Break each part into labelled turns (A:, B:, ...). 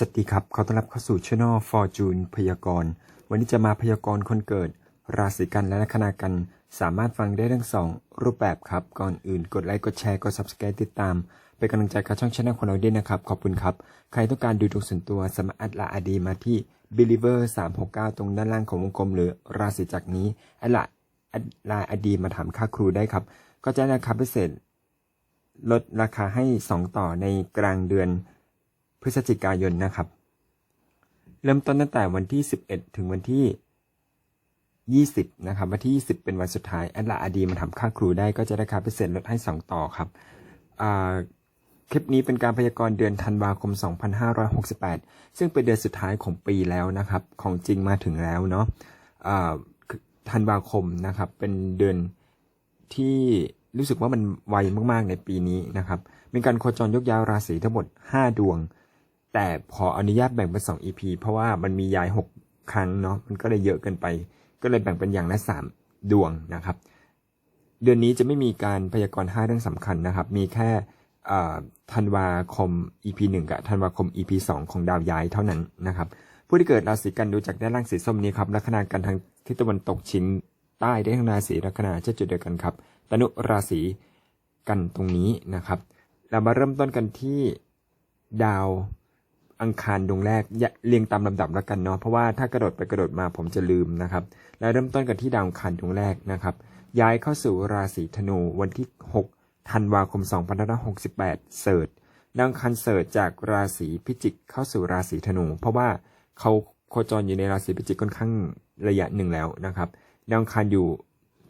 A: สวัสดีครับ ขอต้อนรับเข้าสู่ช่อง Fortune พยากรณ์ วันนี้จะมาพยากรณ์คนเกิด ราศีกันและลัคนากัน สามารถฟังได้ทั้งสองรูปแบบครับ ก่อนอื่นกดไลค์ กดแชร์ กด Subscribe ติดตาม เป็นกำลังใจกับช่องช่องของเราด้วยนะครับ ขอบคุณครับ ใครต้องการดูดวงส่วนตัวสามารถแอดไลน์อดีมาที่ believer 369 ตรงด้านล่างของวงกลม หรือราศีจักนี้แอดลน์แอดไลน์อดีมาถามค่าครูได้ครับ ก็จะราคาพิเศษ ลดราคาให้ 2 ต่อในกลางเดือน พฤศจิกายนนะครับ เริ่มต้นตั้งแต่วันที่ 11 ถึงวันที่ 20 นะครับ วันที่ 20 เป็นวันสุดท้ายแอดลาอดีมาทำค่าครูได้ก็จะได้ค่าพิเศษลดให้ 2 ต่อครับคลิปนี้เป็นการพยากรณ์เดือนธันวาคม 2568 ซึ่งเป็นเดือนสุดท้ายของปีแล้วนะครับ ของจริงมาถึงแล้วเนาะธันวาคมนะครับ เป็นเดือนที่รู้สึกว่ามันไวมากๆในปีนี้นะครับ มีการโคจรยกย้ายราศีทั้งหมด 5 ดวง แต่ขออนุญาตแบ่งเป็น2 EP เพราะว่ามันมีย้าย6ครั้งเนาะมันก็เลยเยอะเกินไป ก็เลยแบ่งเป็นอย่างละ3ดวงนะครับ เดือนนี้จะไม่มีการพยากรณ์5เรื่องสำคัญนะครับ มีแค่ธันวาคม EP 1 กับธันวาคม EP 2 ของดาวย้ายเท่านั้นนะครับ ผู้ที่เกิดราศีกันดูจากด้านล่างสีส้มนี้ครับลัคนากันทางทิศตะวันตกเฉียงใต้ได้ทั้งราศีลัคนาเช่นจุดเดียวกันครับตนุราศีกันตรงนี้นะครับ เรามาเริ่มต้นกันที่ดาว อังคารดวงแรกเรียงตามลำดับแล้วกันเนาะเพราะว่าถ้ากระโดดไปกระโดดมาผมจะลืมนะครับแล้วเริ่มต้นกันที่ดาวอังคารดวงแรกนะครับ ย้ายเข้าสู่ราศีธนูวันที่ 6 ธันวาคม 2568 เสิร์ชดาวอังคารเสิร์ชจากราศีพิจิกเข้าสู่ราศีธนู เพราะว่าเขาโคจรอยู่ในราศีพิจิกค่อนข้างระยะหนึ่งแล้วนะครับดาวอังคารอยู่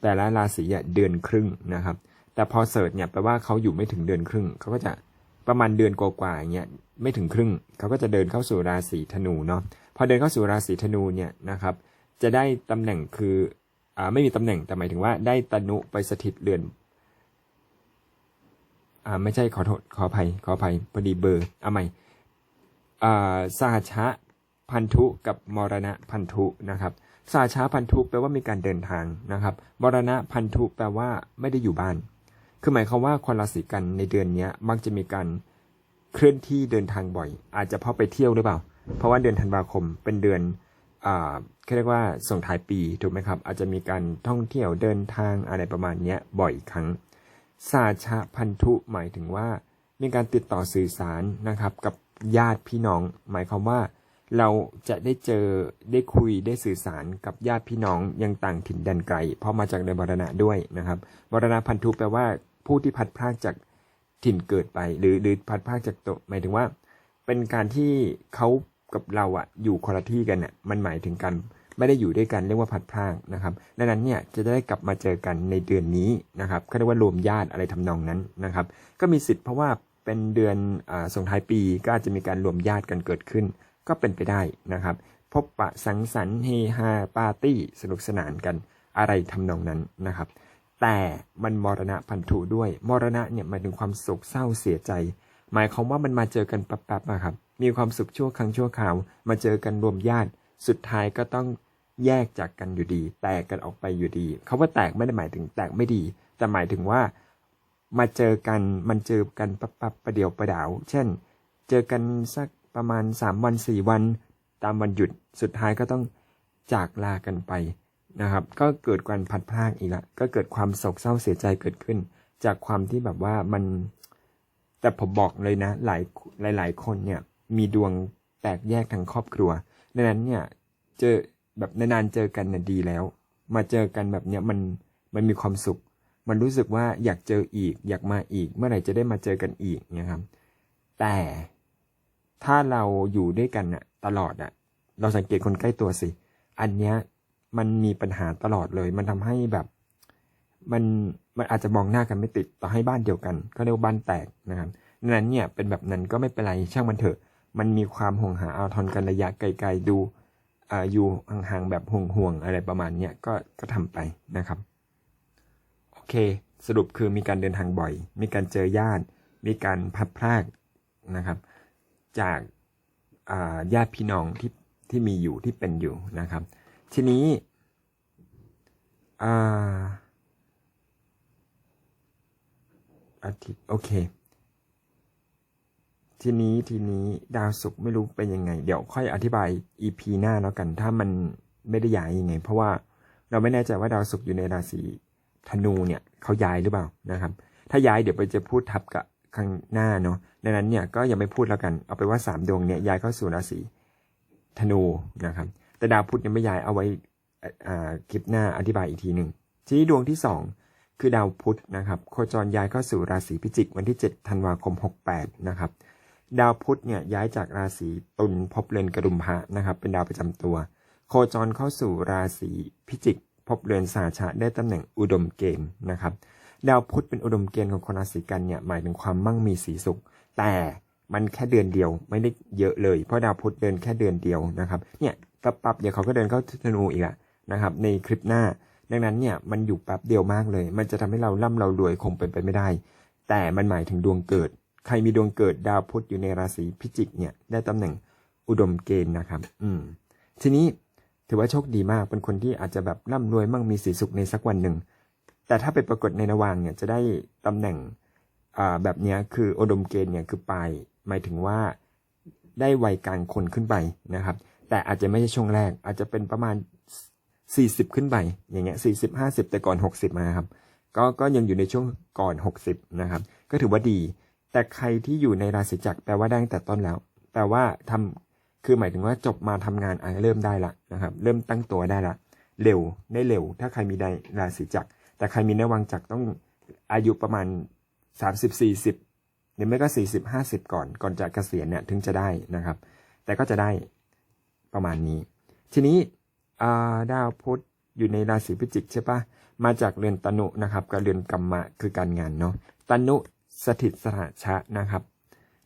A: แต่ละราศีเดือนครึ่งนะครับ แต่พอเสิร์ชเนี่ยแปลว่าเขาอยู่ไม่ถึงเดือนครึ่งเขาก็จะ ประมาณเดือนกว่าๆอย่างเงี้ยไม่ถึงครึ่งเขาก็จะเดินเข้าสู่ราศีธนูเนาะพอเดินเข้าสู่ราศีธนูเนี่ยนะครับ จะได้ตำแหน่งคืออ่าไม่มีตำแหน่งแต่หมายถึงว่าได้ตนุไปสถิตเรือนอ่าไม่ใช่ขอโทษขออภัยขออภัยพอดีเบอร์เอาใหม่อ่าสหชะพันธุกับมรณะพันธุนะครับสาช้าพันธุแปลว่ามีการเดินทางนะครับมรณะพันธุแปลว่าไม่ได้อยู่บ้าน คือหมายความว่าคนราศีกันในเดือนเนี้ยมักจะมีการเคลื่อนที่เดินทางบ่อย อาจจะเพราะไปเที่ยวหรือเปล่า เพราะว่าเดือนธันวาคมเป็นเดือนอ่าเขาเรียกว่าส่งท้ายปีถูกไหมครับ อาจจะมีการท่องเที่ยวเดินทางอะไรประมาณเนี้ยบ่อยครั้งสาชะพันธุหมายถึงว่า มีการติดต่อสื่อสารนะครับ กับญาติพี่น้อง หมายความว่าเราจะได้เจอได้คุยได้สื่อสารกับญาติพี่น้องยังต่างถิ่นแดนไกลเพราะมาจากในมรณะด้วยนะครับมรณะพันธุแปลว่า ผู้ที่พัดพรากจากถิ่นเกิดไป หรือหรือพัดพรากจากตัวหมายถึงว่า เป็นการที่เขากับเราอะอยู่คนละที่กันอะมันหมายถึงกันไม่ได้อยู่ด้วยกันเรียกว่าพัดพรากนะครับดังนั้นเนี่ยจะได้กลับมาเจอกันในเดือนนี้นะครับเขาเรียกว่ารวมญาติอะไรทำนองนั้นนะครับ ก็มีสิทธิ์เพราะว่าเป็นเดือนอส่งท้ายปีก็อาจจะมีการรวมญาติกันเกิดขึ้น ก็เป็นไปได้นะครับ พบปะสังสรรค์เฮฮาปาร์ตี้สนุกสนานกันอะไรทำนองนั้นนะครับ แต่มันมรณะพันธุด้วย มรณะเนี่ยหมายถึงความโศกเศร้าเสียใจ หมายความว่ามันมาเจอกันแป๊บๆนะครับ มีความสุขชั่วครั้งชั่วคราว มาเจอกันรวมญาติ สุดท้ายก็ต้องแยกจากกันอยู่ดี แตกกันออกไปอยู่ดี เขาว่าแตกไม่ได้หมายถึงแตกไม่ดี แต่หมายถึงว่ามาเจอกัน มันเจอกันปั๊บปั๊บประเดี๋ยวประดาว เช่น เจอกันสักประมาณ 3 วัน 4 วัน ตามวันหยุด สุดท้ายก็ต้องจากลากันไป นะครับ ก็เกิดการพัดพรากอีกละก็เกิดความโศกเศร้าเสียใจเกิดขึ้น จากความที่แบบว่ามัน แต่ผมบอกเลยนะ หลายหลายหลายคนเนี่ย มีดวงแตกแยกทางครอบครัวดังนั้นเนี่ย เจอแบบนานๆเจอกันน่ะดีแล้ว มาเจอกันแบบเนี้ยมันมันมีความสุข มันรู้สึกว่าอยากเจออีก อยากมาอีก เมื่อไหร่จะได้มาเจอกันอีกเนี่ยครับ แต่ถ้าเราอยู่ด้วยกันอะตลอดอะเราสังเกตคนใกล้ตัวสิ อันเนี้ย มันมีปัญหาตลอดเลย มันทำให้แบบ มันมันอาจจะมองหน้ากันไม่ติดต่อให้บ้านเดียวกันก็เรียกว่าบ้านแตกนะครับดังนั้นเนี่ยเป็นแบบนั้นก็ไม่เป็นไรช่างมันเถอะ มันมีความห่วงหาเอาทอนกันระยะไกลๆดูอ่าอยู่ห่างๆแบบห่วงๆอะไรประมาณเนี้ยก็ก็ทำไปนะครับโอเค สรุปคือมีการเดินทางบ่อย มีการเจอญาติ มีการพัดพรากนะครับ จากอ่าญาติพี่น้องที่ที่มีอยู่ที่เป็นอยู่นะครับ ทีนี้อ่าอาทิตย์โอเค ทีนี้ทีนี้ดาวศุกร์ไม่รู้เป็นยังไง เดี๋ยวค่อยอธิบาย EP หน้าแล้วกัน ถ้ามันไม่ได้ย้ายยังไง เพราะว่าเราไม่แน่ใจว่าดาวศุกร์อยู่ในราศีธนูเนี่ยเขาย้ายหรือเปล่านะครับ ถ้าย้ายเดี๋ยวไปจะพูดทับกับข้างหน้าเนาะดังนั้นเนี่ยก็ยังไม่พูดแล้วกัน เอาไปว่าสามดวงเนี่ยย้ายเข้าสู่ราศีธนูนะครับ แต่ดาวพุธยังไม่ย้ายเอาไว้คลิปหน้าอธิบายอีกทีหนึ่งทีนี้ดวงที่สองคือดาวพุธนะครับโคจรย้ายเข้าสู่ราศีพิจิกวันที่ 7 ธันวาคม 68 นะครับ ดาวพุธเนี่ยย้ายจากราศีตุลภพเรือนกระดุมพระนะครับ เป็นดาวประจำตัว โคจรเข้าสู่ราศีพิจิกภพเรือนสาชะได้ตำแหน่งอุดมเกณฑ์นะครับ ดาวพุธเป็นอุดมเกณฑ์ของคนราศีกันเนี่ยหมายถึงความมั่งมีสีสุข แต่มันแค่เดือนเดียวไม่ได้เยอะเลยเพราะดาวพุธเดินแค่เดือนเดียวนะครับเนี่ย ปั๊บปั๊บเดี๋ยวเขาก็เดินเข้าธนูอีกอะนะครับ ในคลิปหน้า ดังนั้นเนี่ยมันอยู่แป๊บเดียวมากเลย มันจะทำให้เราร่ำเรารวยคงเป็นไปไม่ได้ แต่มันหมายถึงดวงเกิด ใครมีดวงเกิดดาวพุธอยู่ในราศีพิจิกเนี่ยได้ตำแหน่งอุดมเกณฑ์นะครับ อืม ทีนี้ถือว่าโชคดีมาก เป็นคนที่อาจจะแบบร่ำรวยมั่งมีสีสุขในสักวันหนึ่ง แต่ถ้าไปปรากฏในระหว่างเนี่ยจะได้ตำแหน่งอ่าแบบนี้คืออุดมเกณฑ์เนี่ยคือไป หมายถึงว่าได้วัยกลางคนขึ้นไปนะครับ แต่อาจจะไม่ใช่ช่วงแรก อาจจะเป็นประมาณ 40 ขึ้นไป อย่างเงี้ย40 50แต่ก่อน 60 มาครับ ก็ก็ยังอยู่ในช่วงก่อน 60 นะครับ ก็ถือว่าดี แต่ใครที่อยู่ในราศีจักรแปลว่าได้ตั้งแต่ต้นแล้ว แปลว่าทำคือหมายถึงว่าจบมาทำงานอะเริ่มได้ละนะครับ เริ่มตั้งตัวได้ละ เร็วได้เร็ว ถ้าใครมีในราศีจักร แต่ใครมีในวังจักรต้องอายุประมาณ 30 40หรือไม่ก็ 40 50 ก่อน ก่อนจะเกษียณเนี่ยถึงจะได้นะครับ แต่ก็จะได้ ประมาณนี้ ทีนี้ดาวพุธอยู่ในราศีพิจิกใช่ปะมาจากเรือนตนุนะครับกับเรือนกรรมะคือการงานเนาะตนุสถิตสหชะนะครับ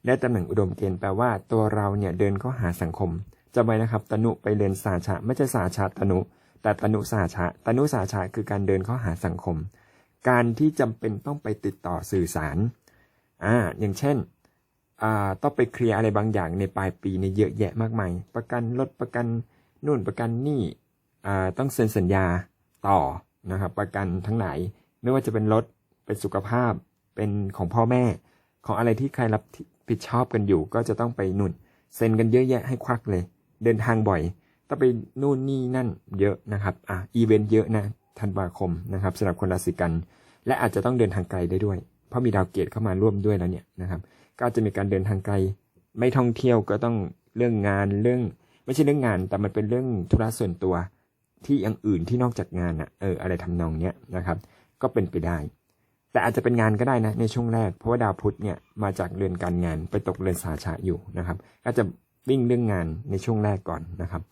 A: ได้ตำแหน่งอุดมเกณฑ์แปลว่าตัวเราเนี่ยเดินเข้าหาสังคมจำไว้นะครับตนุไปเรียนสาชะไม่ใช่สาชาตนุ แต่ตนุสาชะตนุสาชะคือการเดินเข้าหาสังคม การที่จำเป็นต้องไปติดต่อสื่อสารอ่าอย่างเช่น ต้องไปเคลียร์อะไรบางอย่างในปลายปีเนี่ยเยอะแยะมากมาย ประกันรถประกันนู่นประกันนี่ต้องเซ็นสัญญาต่อนะครับ ประกันทั้งหลายไม่ว่าจะเป็นรถเป็นสุขภาพเป็นของพ่อแม่ ของอะไรที่ใครรับผิดชอบกันอยู่ ก็จะต้องไปนุ่นเซ็นกันเยอะแยะให้ควักเลย เดินทางบ่อย ต้องไปนู่นนี่นั่นเยอะนะครับอะอีเวนต์เยอะนะธันวาคมนะครับสำหรับคนราศีกัน และอาจจะต้องเดินทางไกลได้ด้วย เพราะมีดาวเกตเข้ามาร่วมด้วยแล้วเนี่ยนะครับ ก็จะมีการเดินทางไกล ไม่ท่องเที่ยวก็ต้องเรื่องงานเรื่อง ไม่ใช่เรื่องงาน แต่มันเป็นเรื่องธุระส่วนตัว ที่อย่างอื่นที่นอกจากงานอะเอออะไรทำนองเนี้ยนะครับ ก็เป็นไปได้ แต่อาจจะเป็นงานก็ได้นะในช่วงแรกเพราะว่าดาวพุธเนี่ยมาจากเรือนการงานไปตกเรือนสาชะอยู่นะครับ ก็จะวิ่งเรื่องงานในช่วงแรกก่อนนะครับ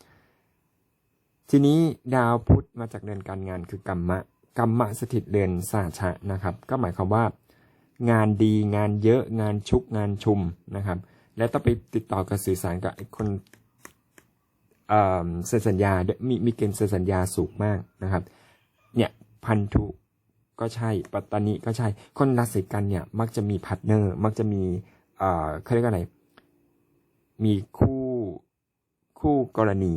A: ทีนี้ดาวพุธมาจากเรือนการงานคือกรรมะกรรมะสถิตเรือนสาชะนะครับ ก็หมายความว่า งานดีงานเยอะงานชุกงานชุมนะครับ แล้วต้องไปติดต่อกับสื่อสารกับคนเซ็นสัญญาด้วยมีมีเกณฑ์เซ็นสัญญาสูงมากนะครับ เนี่ยพันธุก็ใช่ ปัตตานีก็ใช่ คนราศีกันเนี่ยมักจะมีพาร์ทเนอร์ มักจะมีเอ่อเขาเรียกว่าอะไร มีคู่คู่กรณี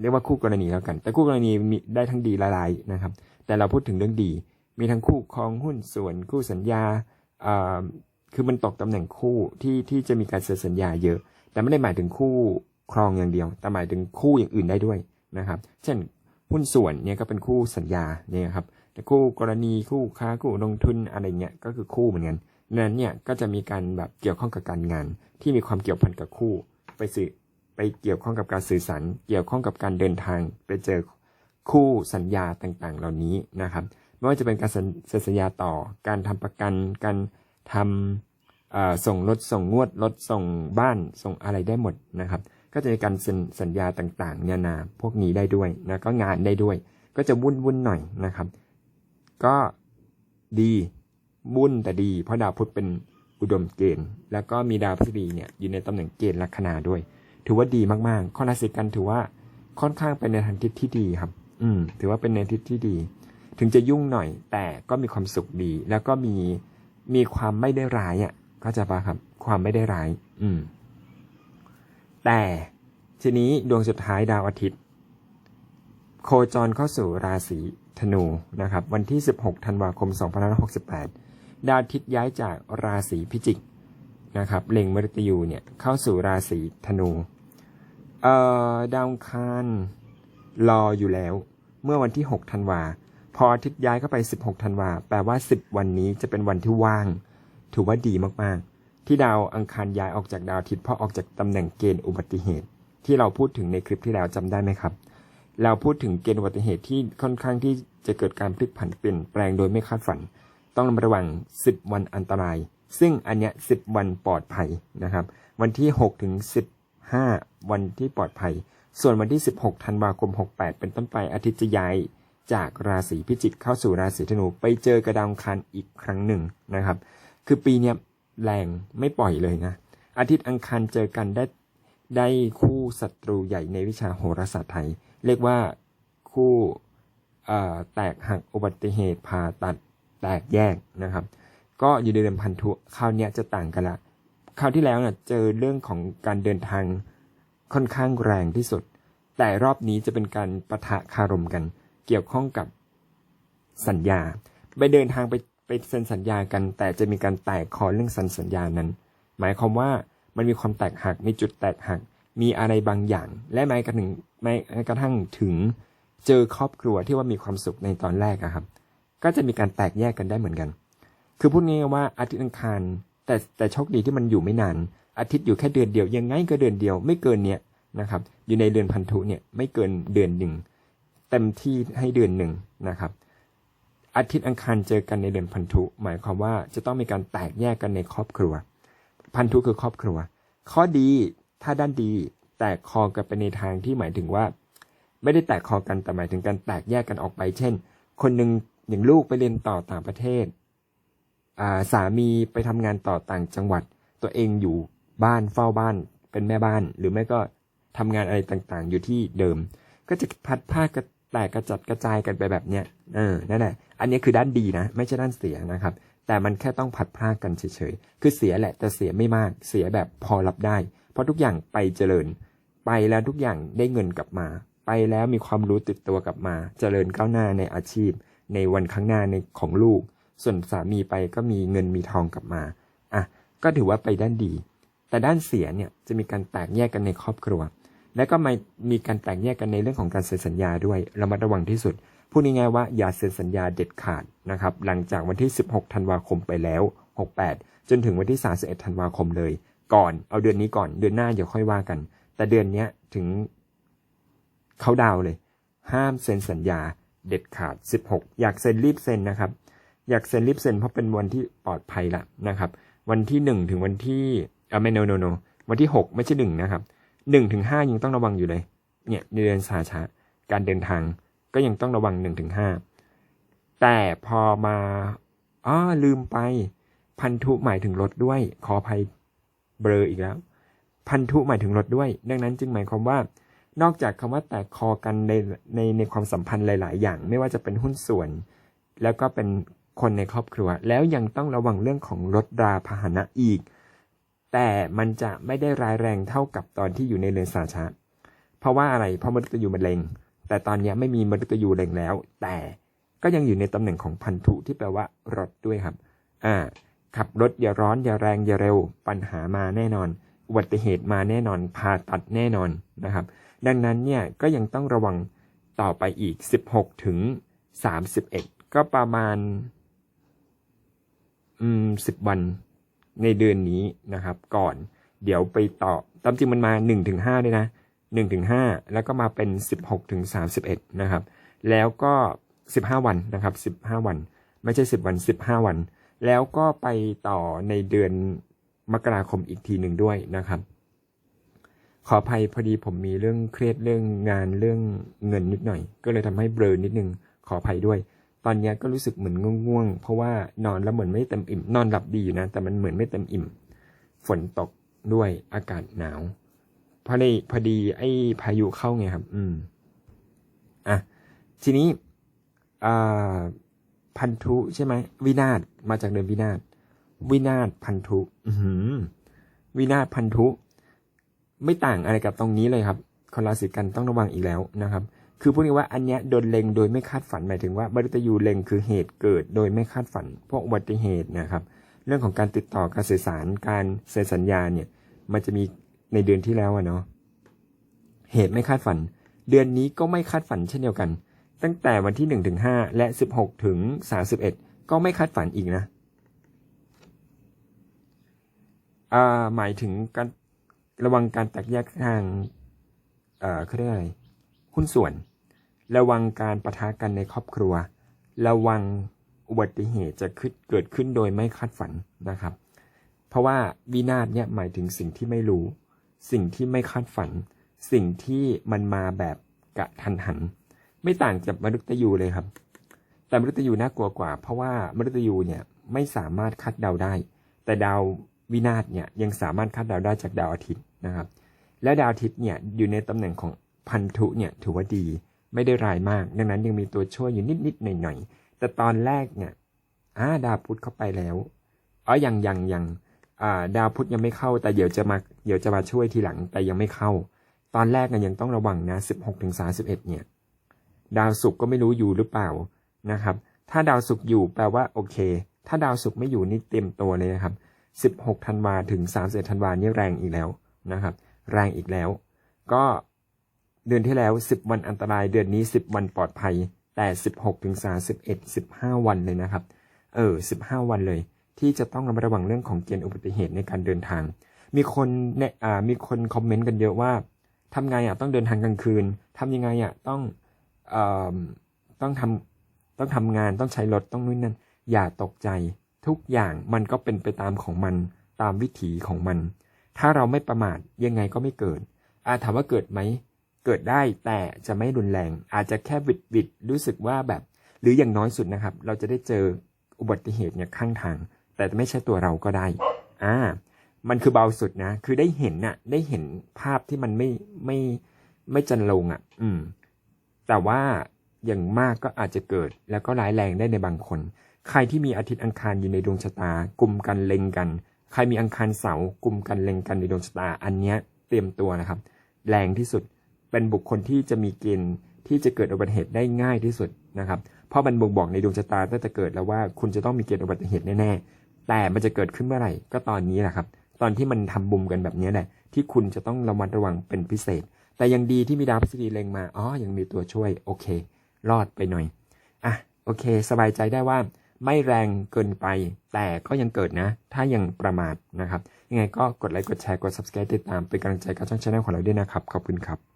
A: เรียกว่าคู่กรณีแล้วกัน แต่คู่กรณีมีได้ทั้งดีและร้ายนะครับ แต่เราพูดถึงเรื่องดี มีทั้งคู่ครองหุ้นส่วนคู่สัญญา คือมันตกตำแหน่งคู่ที่ที่จะมีการเซ็นสัญญาเยอะ แต่ไม่ได้หมายถึงคู่ครองอย่างเดียว แต่หมายถึงคู่อย่างอื่นได้ด้วยนะครับ เช่นหุ้นส่วนเนี่ยก็เป็นคู่สัญญาเนี่ยครับแต่คู่กรณีคู่ค้าคู่ลงทุนอะไรเงี้ยก็คือคู่เหมือนกันนั้นเนี่ยก็จะมีการแบบเกี่ยวข้องกับการงาน ที่มีความเกี่ยวพันกับคู่ ไปสื่อไปเกี่ยวข้องกับการสื่อสารเกี่ยวข้องกับการเดินทาง ไปเจอคู่สัญญาต่างๆ เหล่านี้นะครับ ไม่ว่าจะเป็นการเซ็นสัญญาต่อ การทำประกัน การทำส่งรถส่งงวดรถส่งบ้านส่งอะไรได้หมดนะครับ ก็จะมีการเซ็นสัญญาต่างๆเนี่ยนาพวกนี้ได้ด้วยนะก็งานได้ด้วย ก็จะวุ่นวุ่นๆหน่อยนะครับ ก็ดีบุญแต่ดีเพราะดาวพุธเป็นอุดมเกณฑ์ แล้วก็มีดาวพฤษฎีเนี่ยอยู่ในตำแหน่งเกณฑ์ลัคนาด้วย ถือว่าดีมากๆ ข้อราศีกันถือว่าค่อนข้างเป็นในทางทิศที่ดีครับ อืม ถือว่าเป็นในทิศที่ดี ถึงจะยุ่งหน่อย แต่ก็มีความสุขดี แล้วก็มีมีความไม่ได้ร้ายอะก็จะปะครับ ความไม่ได้ร้าย อืม แต่ทีนี้ดวงสุดท้ายดาวอาทิตย์ โคจรเข้าสู่ราศีธนูนะครับ วันที่ 16 ธันวาคม 2568 ดาวอาทิตย์ย้ายจากราศีพิจิกนะครับเล็งมฤตยูเนี่ยเข้าสู่ราศีธนู เอ่อดาวอังคารรออยู่แล้ว เมื่อวันที่ 6 ธันวา พออาทิตย์ย้ายเข้าไป 16 ธันวาแปลว่า 10 วันนี้จะเป็นวันที่ว่าง ถือว่าดีมากๆ ที่ดาวอังคารย้ายออกจากดาวอาทิตย์เพราะออกจากตำแหน่งเกณฑ์อุบัติเหตุ ที่เราพูดถึงในคลิปที่แล้วจำได้ไหมครับ เราพูดถึงเกณฑ์อุบัติเหตุที่ค่อนข้างที่จะเกิดการพลิกผันเปลี่ยนแปลงโดยไม่คาดฝัน ต้องระมัดระวัง 10 วันอันตราย ซึ่งอันเนี้ย10 วันปลอดภัยนะครับ วันที่6ถึง15 วันที่ปลอดภัย ส่วนวันที่ 16 ธันวาคม 68 เป็นต้นไปอาทิตย์จะย้าย จากราศีพิจิกเข้าสู่ราศีธนูไปเจอกระดาวอังคารอีกครั้งหนึ่งนะครับ คือปีนี้แรงไม่ปล่อยเลยนะ อาทิตย์อังคารเจอกันได้ได้คู่ศัตรูใหญ่ในวิชาโหราศาสตร์ไทย เรียกว่าคู่แตกหักอุบัติเหตุผ่าตัดแตกแยกนะครับ ก็อยู่ในเดือนพันธุคราวนี้จะต่างกันละคราวที่แล้วเนี่ยเจอเรื่องของการเดินทางค่อนข้างแรงที่สุด แต่รอบนี้จะเป็นการประทะคารมกัน เกี่ยวข้องกับสัญญา ไปเดินทางไปไปเซ็นสัญญากัน แต่จะมีการแตกคอเรื่องสัญสัญญานั้น หมายความว่ามันมีความแตกหักมีจุดแตกหัก มีอะไรบางอย่าง และแม้กระทั่งแม้กระทั่งถึงเจอครอบครัวที่ว่ามีความสุขในตอนแรกอะครับ ก็จะมีการแตกแยกกันได้เหมือนกัน คือพูดง่ายว่าอาทิตย์อังคารแต่แต่โชคดีที่มันอยู่ไม่นาน อาทิตย์อยู่แค่เดือนเดียวยังไงก็เดือนเดียว ไม่เกินเนี้ยนะครับ อยู่ในเดือนพันธุเนี่ยไม่เกินเดือนหนึ่ง เต็มที่ให้เดือนหนึ่งนะครับอาทิตย์อังคารเจอกันในเดือนพันธุ หมายความว่าจะต้องมีการแตกแยกกันในครอบครัว พันธุคือครอบครัว ข้อดีถ้าด้านดีแตกคอกันไปในทางที่หมายถึงว่า ไม่ได้แตกคอกันแต่หมายถึงการแตกแยกกันออกไป เช่น คนหนึ่งอย่างลูกไปเรียนต่อต่างประเทศอ่าสามีไปทำงานต่อต่างจังหวัด ตัวเองอยู่บ้านเฝ้าบ้าน เป็นแม่บ้าน หรือไม่ก็ทำงานอะไรต่างๆ อยู่ที่เดิม ก็จะพัดผ้ากระ แตกกระจัดกระจายกันไปแบบเนี้ยเออนั่นแหละอันนี้คือด้านดีนะ ไม่ใช่ด้านเสียนะครับ แต่มันแค่ต้องพัดพรากกันเฉยๆคือเสียแหละแต่เสียไม่มากเสียแบบพอรับได้ เพราะทุกอย่างไปเจริญ ไปแล้วทุกอย่างได้เงินกลับมา ไปแล้วมีความรู้ติดตัวกลับมา เจริญก้าวหน้าในอาชีพ ในวันข้างหน้าในของลูก ส่วนสามีไปก็มีเงินมีทองกลับมาอะก็ถือว่าไปด้านดี แต่ด้านเสียเนี่ยจะมีการแตกแยกกันในครอบครัว และก็ไม่มีการแตกแยกกันในเรื่องของการเซ็นสัญญาด้วยระมัดระวังที่สุด พูดง่ายๆว่าอย่าเซ็นสัญญาเด็ดขาดนะครับ หลังจากวันที่ 16 ธันวาคมไปแล้ว 68 จนถึงวันที่ 31 ธันวาคมเลย ก่อน เอาเดือนนี้ก่อน เดือนหน้าเดี๋ยวค่อยว่ากัน แต่เดือนนี้ถึงเขาดาวเลย ห้ามเซ็นสัญญาเด็ดขาด 16 อยากเซ็นรีบเซ็นนะครับ อยากเซ็นรีบเซ็นเพราะเป็นวันที่ปลอดภัยละนะครับ วันที่ 1 ถึงวันที่อ่าไม่โนโนโนวันที่ 6 ไม่ใช่หนึ่งนะครับ 1ถึง5ยังต้องระวังอยู่เลย เนี่ยในเดือนสาชะการเดินทางก็ยังต้องระวัง1ถึง5แต่พอมาอ๋อลืมไป พันธุหมายถึงรถด้วย ขออภัยเบลออีกแล้ว พันธุหมายถึงรถด้วย ดังนั้นจึงหมายความว่า นอกจากคำว่าแตกคอกันในในในความสัมพันธ์หลาย ๆ อย่าง ไม่ว่าจะเป็นหุ้นส่วน แล้วก็เป็นคนในครอบครัว แล้วยังต้องระวังเรื่องของรถราพาหนะอีก แต่มันจะไม่ได้ร้ายแรงเท่ากับตอนที่อยู่ในเรือนสาชะ เพราะว่าอะไร เพราะมฤตยูมันเล็ง แต่ตอนนี้ไม่มีมฤตยูเล็งแล้ว แต่ก็ยังอยู่ในตำแหน่งของพันธุที่แปลว่ารถด้วยครับ อ่า ขับรถอย่าร้อนอย่าแรงอย่าเร็ว ปัญหามาแน่นอน อุบัติเหตุมาแน่นอนผ่าตัดแน่นอนนะครับ ดังนั้นเนี่ยก็ยังต้องระวังต่อไปอีก 16 ถึง 31 ก็ประมาณ อืม 10 วัน ในเดือนนี้นะครับ ก่อนเดี๋ยวไปต่อตามจริงมันมา1ถึงด้วยนะ1ถึงแล้วก็มาเป็น 16ถึง31นะครับ แล้วก็ 15 วันนะครับ 15 วัน ไม่ใช่ 10 วัน 15 วัน แล้วก็ไปต่อในเดือนมกราคมอีกทีหนึ่งด้วยนะครับ ขออภัยพอดีผมมีเรื่องเครียดเรื่องงานเรื่องเงินนิดหน่อย ก็เลยทำให้เบลอนิดนึงขออภัยด้วย ตอนนี้ก็รู้สึกเหมือนง่วงๆ เพราะว่านอนแล้วเหมือนไม่เต็มอิ่ม นอนหลับดีอยู่นะ แต่มันเหมือนไม่เต็มอิ่ม ฝนตกด้วยอากาศหนาวพอดีพอดีไอ้พายุเข้าไงครับ อืม อะ ทีนี้อ่าพันธุใช่ไหม วินาศมาจากเดือนวินาศ วินาศพันธุ อืวินาศพันธุ ไม่ต่างอะไรกับตรงนี้เลยครับคนราศีกันต้องระวังอีกแล้วนะครับ คือพูดง่ายว่าอันเนี้ยโดนเล็งโดยไม่คาดฝันหมายถึงว่าบริตยูเล็งคือเหตุเกิดโดยไม่คาดฝันพวกอุบัติเหตุนะครับ เรื่องของการติดต่อการสื่อสารการเซ็นสัญญาเนี่ยมันจะมีในเดือนที่แล้วอะเนาะเหตุไม่คาดฝัน เดือนนี้ก็ไม่คาดฝันเช่นเดียวกัน ตั้งแต่วันที่1ถึง5และ 16ถึง31 ก็ไม่คาดฝันอีกนะอ่าหมายถึงการระวังการแตกแยกทางเอ่อเขาเรียกอะไรหุ้นส่วน ระวังการประทะกันในครอบครัว ระวังอุบัติเหตุจะเกิดขึ้นโดยไม่คาดฝันนะครับ เพราะว่าวินาศเนี่ยหมายถึงสิ่งที่ไม่รู้ สิ่งที่ไม่คาดฝัน สิ่งที่มันมาแบบกะทันหัน ไม่ต่างจากมนุษย์ยูเลยครับ แต่มนุษย์ยูน่ากลัวกว่า เพราะว่ามนุษย์ยูเนี่ยไม่สามารถคาดเดาได้ แต่ดาววินาศเนี่ยยังสามารถคาดเดาได้จากดาวอาทิตย์นะครับ และดาวอาทิตย์เนี่ยอยู่ในตำแหน่งของพันธุเนี่ยถือว่าดี ไม่ได้ร้ายมาก ดังนั้นยังมีตัวช่วยอยู่นิดๆหน่อยๆแต่ตอนแรกเนี่ยอ่าดาวพุธเข้าไปแล้วอ๋อยังยังยังอ่าดาวพุธยังไม่เข้า แต่เดี๋ยวจะมาเดี๋ยวจะมาช่วยทีหลังแต่ยังไม่เข้า ตอนแรกนะยังต้องระวังนะ16ถึง31เอ็ดเนี่ย ดาวศุกร์ก็ไม่รู้อยู่หรือเปล่านะครับ ถ้าดาวศุกร์อยู่แปลว่าโอเค ถ้าดาวศุกร์ไม่อยู่นี่เต็มตัวเลยนะครับ16ธันวาถึง31ธันวานี่แรงอีกแล้วนะครับ แรงอีกแล้ว ก็ เดือนที่แล้ว 10 วันอันตราย เดือนนี้ 10 วันปลอดภัย แต่ 16ถึง31 15 วันเลยนะครับ เออ 15 วันเลย ที่จะต้องระมัดระวังเรื่องของเกณฑ์อุบัติเหตุในการเดินทาง มีคนเนี่ยอ่ามีคนคอมเมนต์กันเยอะว่าทำไงอะต้องเดินทางกลางคืนทำยังไงอะต้องเอ่อต้องทำต้องทำงานต้องใช้รถต้องนู่นนั่นอย่าตกใจ ทุกอย่างมันก็เป็นไปตามของมันตามวิถีของมัน ถ้าเราไม่ประมาทยังไงก็ไม่เกิดอาถามว่าเกิดไหม เกิดได้แต่จะไม่รุนแรง อาจจะแค่วิดวิดรู้สึกว่าแบบ หรืออย่างน้อยสุดนะครับ เราจะได้เจออุบัติเหตุเนี่ยข้างทาง แต่ไม่ใช่ตัวเราก็ได้อ่ามันคือเบาสุดนะ คือได้เห็นน่ะ ได้เห็นภาพที่มันไม่ไม่ไม่จันลงอะ อืม แต่ว่าอย่างมากก็อาจจะเกิด แล้วก็ร้ายแรงได้ในบางคน ใครที่มีอาทิตย์อังคารอยู่ในดวงชะตากลุ่มกันเล็งกัน ใครมีอังคารเสาร์กลุ่มกันเล็งกันในดวงชะตา อันเนี้ยเตรียมตัวนะครับ แรงที่สุด เป็นบุคคลที่จะมีเกณฑ์ที่จะเกิดอุบัติเหตุได้ง่ายที่สุดนะครับ เพราะมันบ่งบอกในดวงชะตาตั้งแต่เกิดแล้วว่าคุณจะต้องมีเกณฑ์อุบัติเหตุแน่ๆ แต่มันจะเกิดขึ้นเมื่อไหร่ก็ตอนนี้แหละครับ ตอนที่มันทำบุมกันแบบนี้แหละที่คุณจะต้องระมัดระวังเป็นพิเศษ แต่ยังดีที่มีดาวพฤษฎีเล็งมา อ๋อ ยังมีตัวช่วย โอเค รอดไปหน่อย อะ โอเค สบายใจได้ว่า ไม่แรงเกินไป แต่ก็ยังเกิดนะ ถ้ายังประมาทนะครับ ยังไงก็กดไลค์ กดแชร์ กด subscribe ติดตาม เป็นกำลังใจกับช่องชาแนลของเราด้วยนะครับ ขอบคุณครับ